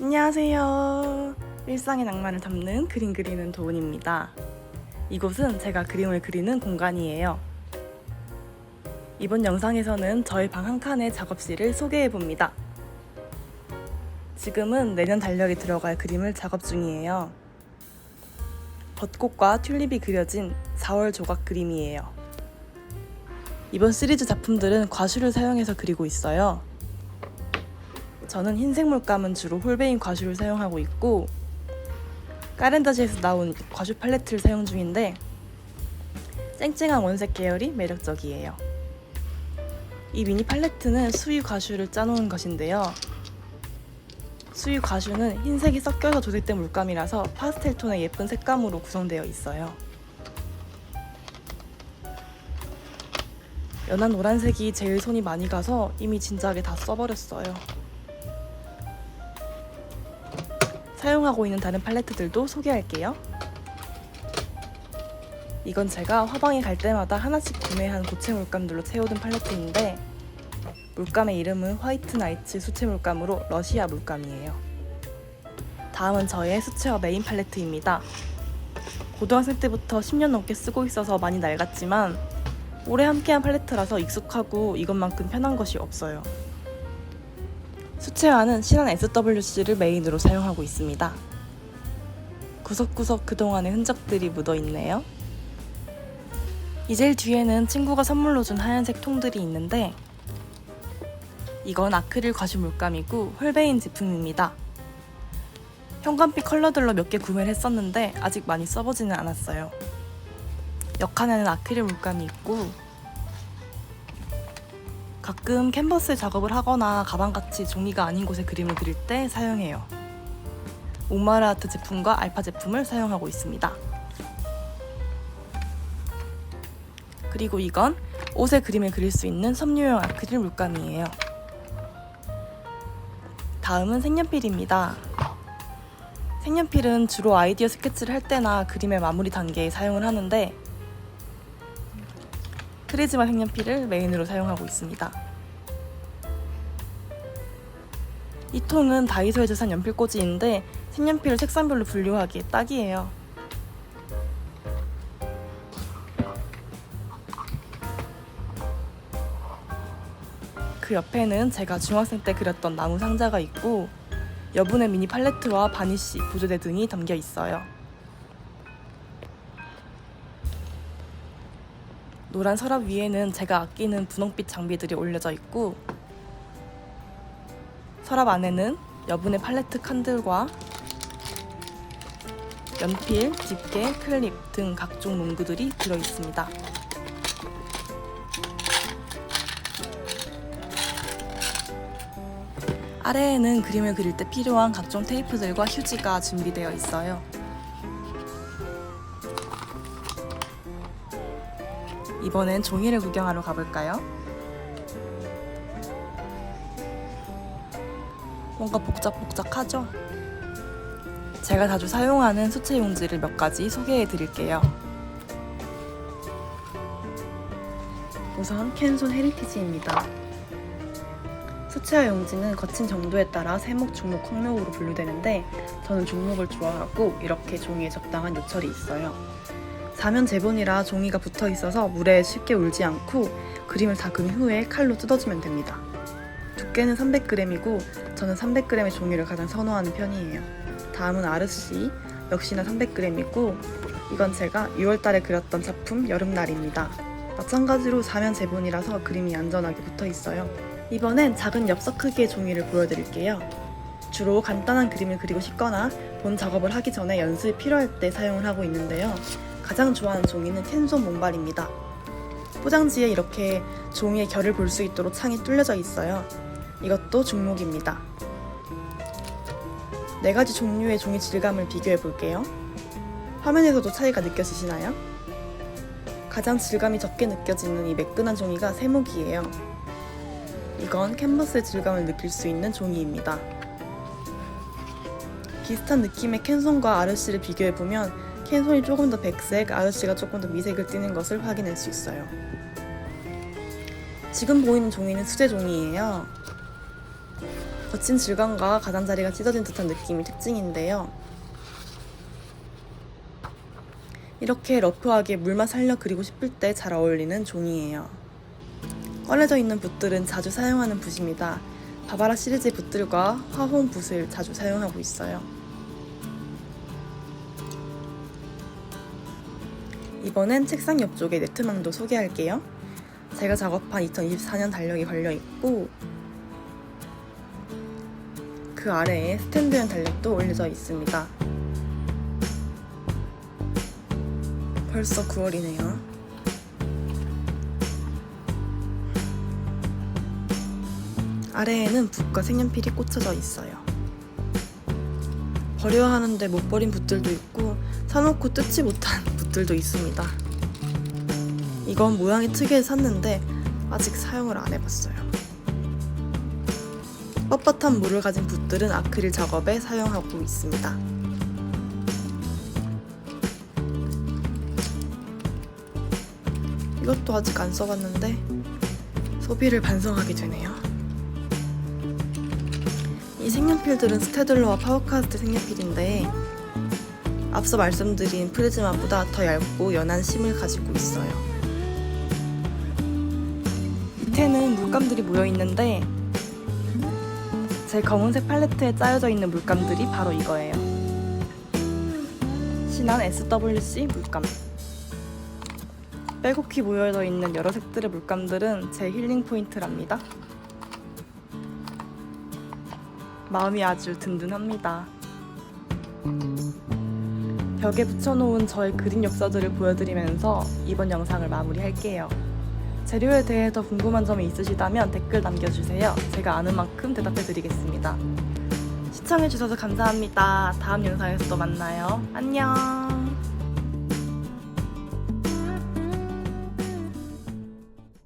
안녕하세요. 일상의 낭만을 담는 그림 그리는 도훈입니다. 이곳은 제가 그림을 그리는 공간이에요. 이번 영상에서는 저희 방 한 칸의 작업실을 소개해 봅니다. 지금은 내년 달력에 들어갈 그림을 작업 중이에요. 벚꽃과 튤립이 그려진 4월 조각 그림이에요. 이번 시리즈 작품들은 과슈를 사용해서 그리고 있어요. 저는 흰색 물감은 주로 홀베인 과슈를 사용하고 있고 까렌다지에서 나온 과슈 팔레트를 사용 중인데 쨍쨍한 원색 계열이 매력적이에요. 이 미니 팔레트는 수유 과슈를 짜놓은 것인데요. 수유 과슈는 흰색이 섞여서 조색된 물감이라서 파스텔 톤의 예쁜 색감으로 구성되어 있어요. 연한 노란색이 제일 손이 많이 가서 이미 진작에 다 써버렸어요. 사용하고 있는 다른 팔레트들도 소개할게요. 이건 제가 화방에 갈 때마다 하나씩 구매한 고체 물감들로 채워둔 팔레트인데 물감의 이름은 화이트 나이츠 수채 물감으로 러시아 물감이에요. 다음은 저의 수채화 메인 팔레트입니다. 고등학생 때부터 10년 넘게 쓰고 있어서 많이 낡았지만 오래 함께한 팔레트라서 익숙하고 이것만큼 편한 것이 없어요. 수채화는 신한 SWC를 메인으로 사용하고 있습니다. 구석구석 그동안의 흔적들이 묻어 있네요. 이젤 뒤에는 친구가 선물로 준 하얀색 통들이 있는데 이건 아크릴 과슈 물감이고 홀베인 제품입니다. 현관빛 컬러들로 몇 개 구매를 했었는데 아직 많이 써보지는 않았어요. 역한에는 아크릴 물감이 있고 가끔 캔버스 작업을 하거나 가방같이 종이가 아닌 곳에 그림을 그릴 때 사용해요. 옥마르 아트 제품과 알파 제품을 사용하고 있습니다. 그리고 이건 옷에 그림을 그릴 수 있는 섬유용 아크릴 물감이에요. 다음은 색연필입니다. 색연필은 주로 아이디어 스케치를 할 때나 그림의 마무리 단계에 사용을 하는데 크리즈마 색연필을 메인으로 사용하고 있습니다. 이 통은 다이소에서 산 연필꽂이인데 색연필을 색상별로 분류하기에 딱이에요. 그 옆에는 제가 중학생 때 그렸던 나무 상자가 있고 여분의 미니 팔레트와 바니쉬, 보조대 등이 담겨 있어요. 노란 서랍 위에는 제가 아끼는 분홍빛 장비들이 올려져 있고 서랍 안에는 여분의 팔레트 칸들과 연필, 집게, 클립 등 각종 문구들이 들어 있습니다. 아래에는 그림을 그릴 때 필요한 각종 테이프들과 휴지가 준비되어 있어요. 이번엔 종이를 구경하러 가볼까요? 뭔가 복작복작하죠? 제가 자주 사용하는 수채 용지를 몇 가지 소개해 드릴게요. 우선 캔손 헤리티지입니다. 수채화 용지는 거친 정도에 따라 세목, 중목, 홍목으로 분류되는데 저는 중목을 좋아하고 이렇게 종이에 적당한 요철이 있어요. 사면 제본이라 종이가 붙어 있어서 물에 쉽게 울지 않고 그림을 닦은 후에 칼로 뜯어주면 됩니다. 두께는 300g이고 저는 300g의 종이를 가장 선호하는 편이에요. 다음은 아르시 역시나 300g이고 이건 제가 6월달에 그렸던 작품 여름날입니다. 마찬가지로 사면 제본이라서 그림이 안전하게 붙어 있어요. 이번엔 작은 엽서 크기의 종이를 보여드릴게요. 주로 간단한 그림을 그리고 싶거나 본 작업을 하기 전에 연습이 필요할 때 사용을 하고 있는데요. 가장 좋아하는 종이는 캔손 몽발입니다. 포장지에 이렇게 종이의 결을 볼 수 있도록 창이 뚫려져 있어요. 이것도 중목입니다. 네 가지 종류의 종이 질감을 비교해 볼게요. 화면에서도 차이가 느껴지시나요? 가장 질감이 적게 느껴지는 이 매끈한 종이가 세목이에요. 이건 캔버스의 질감을 느낄 수 있는 종이입니다. 비슷한 느낌의 캔손과 아르시를 비교해보면 캔손이 조금 더 백색, 아르시가 조금 더 미색을 띠는 것을 확인할 수 있어요. 지금 보이는 종이는 수제 종이에요. 거친 질감과 가장자리가 찢어진 듯한 느낌이 특징인데요. 이렇게 러프하게 물만 살려 그리고 싶을 때 잘 어울리는 종이에요. 꺼내져 있는 붓들은 자주 사용하는 붓입니다. 바바라 시리즈 붓들과 화홍 붓을 자주 사용하고 있어요. 이번엔 책상 옆쪽에 네트망도 소개할게요. 제가 작업한 2024년 달력이 걸려 있고 그 아래에 스탠드형 달력도 올려져 있습니다. 벌써 9월이네요. 아래에는 붓과 색연필이 꽂혀져 있어요. 버려야 하는데 못 버린 붓들도 있고 사놓고 뜯지 못한 붓들도 있습니다. 이건 모양이 특이해서 샀는데 아직 사용을 안 해봤어요. 뻣뻣한 물을 가진 붓들은 아크릴 작업에 사용하고 있습니다. 이것도 아직 안 써봤는데 소비를 반성하게 되네요. 이 색연필들은 스테들러와 파워카스트 색연필인데 앞서 말씀드린 프리즈마보다 더 얇고 연한 심을 가지고 있어요. 밑에는 물감들이 모여 있는데 제 검은색 팔레트에 짜여져 있는 물감들이 바로 이거예요. 신한 SWC 물감. 빼곡히 모여져 있는 여러 색들의 물감들은 제 힐링 포인트랍니다. 마음이 아주 든든합니다. 벽에 붙여놓은 저의 그림 역사들을 보여드리면서 이번 영상을 마무리할게요. 재료에 대해 더 궁금한 점이 있으시다면 댓글 남겨주세요. 제가 아는 만큼 대답해드리겠습니다. 시청해주셔서 감사합니다. 다음 영상에서 또 만나요. 안녕.